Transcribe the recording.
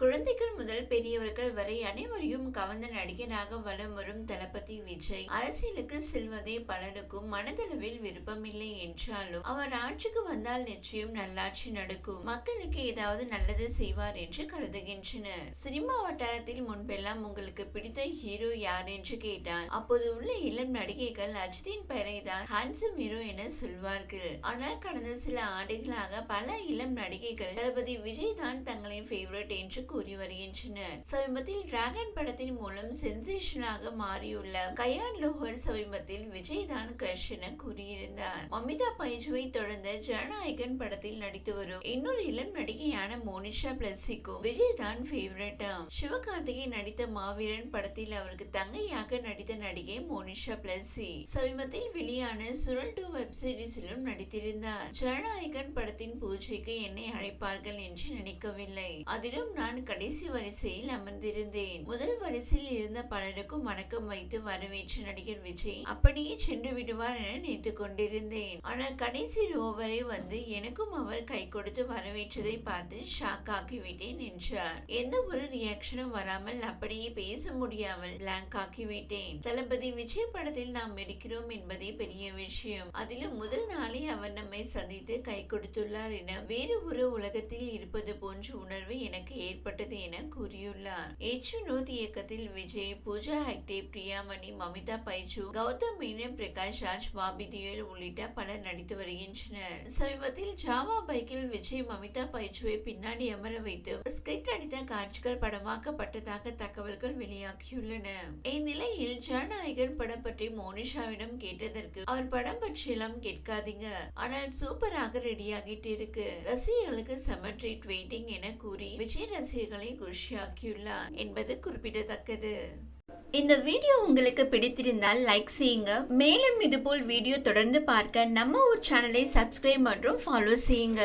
குழந்தைகள் முதல் பெரியவர்கள் வரை அனைவரையும் கவர்ந்த நடிகராக வலம் வரும் தளபதி விஜய். அரசியலுக்கு செல்வதே பலருக்கும் மனதளவில் விருப்பமில்லை என்றாலும் அவர் ஆட்சிக்கு வந்தால் நிச்சயம் நல்லாட்சி நடக்கும். மக்களுக்கு ஏதாவது நல்லது செய்வார் என்று கருதுகின்றனர். சினிமா வட்டாரத்தில் முன்பெல்லாம் உங்களுக்கு பிடித்த ஹீரோ யார் என்று கேட்டால் அப்போது உள்ள இளம் நடிகைகள் அஜித்தின் பெயரை தான் ஹான்சம் ஹீரோ என சொல்வார்கள். ஆனால் கடந்த சில ஆண்டுகளாக பல இளம் நடிகைகள் தளபதி விஜய் தான் தங்களின் ஃபேவரட் என்று கூறி வருகின்றனர் சமீபத்தில் டிராகன் படத்தின் மூலம் சென்சேஷனாக மாறியுள்ள கயான் லோஹர் சமீபத்தில் விஜய் தான் கிரஷ் என கூறியிருந்தார். அமிதா பைஜுவை தொடர்ந்து ஜனநாயகன் படத்தில் நடித்து வரும் இன்னொரு இளம் நடிகையான மோனிஷா பிளஸிக்கும் விஜய் தான் ஃபேவரட்டாம் சிவகார்த்திகேயன் நடித்த மாவீரன் படத்தில் அவருக்கு தங்கையாக நடித்த நடிகை மோனிஷா பிளஸி சமீபத்தில் வெளியான சுரல் டூ வெப் சீரிஸிலும் நடித்திருந்தார். ஜனநாயகன் படத்தின் பூஜைக்கு என்னை அழைப்பார்கள் என்று நினைக்கவில்லை. அதிலும் நான் நான் கடைசி வரிசையில் அமர்ந்திருந்தேன். முதல் வரிசையில் இருந்த பலருக்கும் வணக்கம் வைத்து வரவேற்ற நடிகர் விஜய் அப்படியே சென்று விடுவார் என நினைத்து கொண்டிருந்தேன். ஆனால் கடைசி ரோவரை வந்து எனக்கும் அவர் கை கொடுத்து வரவேற்றதை பார்த்து ஷாக் ஆக்கிவிட்டேன் என்றார். எந்த ஒரு ரியாக்ஷனும் வராமல் அப்படியே பேச முடியாமல் பிளாங்க் ஆக்கிவிட்டேன். தளபதி விஜய் படத்தில் நாம் இருக்கிறோம் என்பதே பெரிய விஷயம். அதிலும் முதல் நாளே அவர் நம்மை சந்தித்து கை கொடுத்துள்ளார் என வேறு ஒரு உலகத்தில் இருப்பது போன்ற உணர்வு எனக்கு ஏற்பட்டது என கூறியுள்ளார். எச்சு நூத் இயக்கத்தில் விஜய் பூஜா ஹெக்டே பிரியாமணி மமிதா பைஜு கௌதம் மேனன் பிரகாஷ் ராஜ் பாபி தியோல் உள்ளிட்ட பலர் நடித்து வருகின்றனர். சமீபத்தில் ஜாவா பைக்கில் விஜய் மமிதா பைஜுவை பின்னாடி அமர வைத்து ஸ்கிரிப்ட் அடித்த காட்சிகள் படமாக்கப்பட்டதாக தகவல்கள் வெளியாகியுள்ளன. இந்நிலையில் ஜனநாயகன் படம் பற்றி மோனிஷாவிடம் கேட்டதற்கு அவர் படம் பற்றியெல்லாம் கேட்காதீங்க. ஆனால் சூப்பராக ரெடியாகிட்டு இருக்கு. ரசிகர்களுக்கு செம ட்ரீட் வெயிட்டிங் என கூறி விஜய் ரசிகர்களை குஷியாக்கியுள்ளார் என்பது குறிப்பிடத்தக்கது. இந்த வீடியோ உங்களுக்கு பிடித்திருந்தால் லைக் செய்யுங்க. மேலும் இதுபோல் வீடியோ தொடர்ந்து பார்க்க நம்ம ஒரு சேனலை சப்ஸ்கிரைப் மற்றும் ஃபாலோ செய்யுங்க.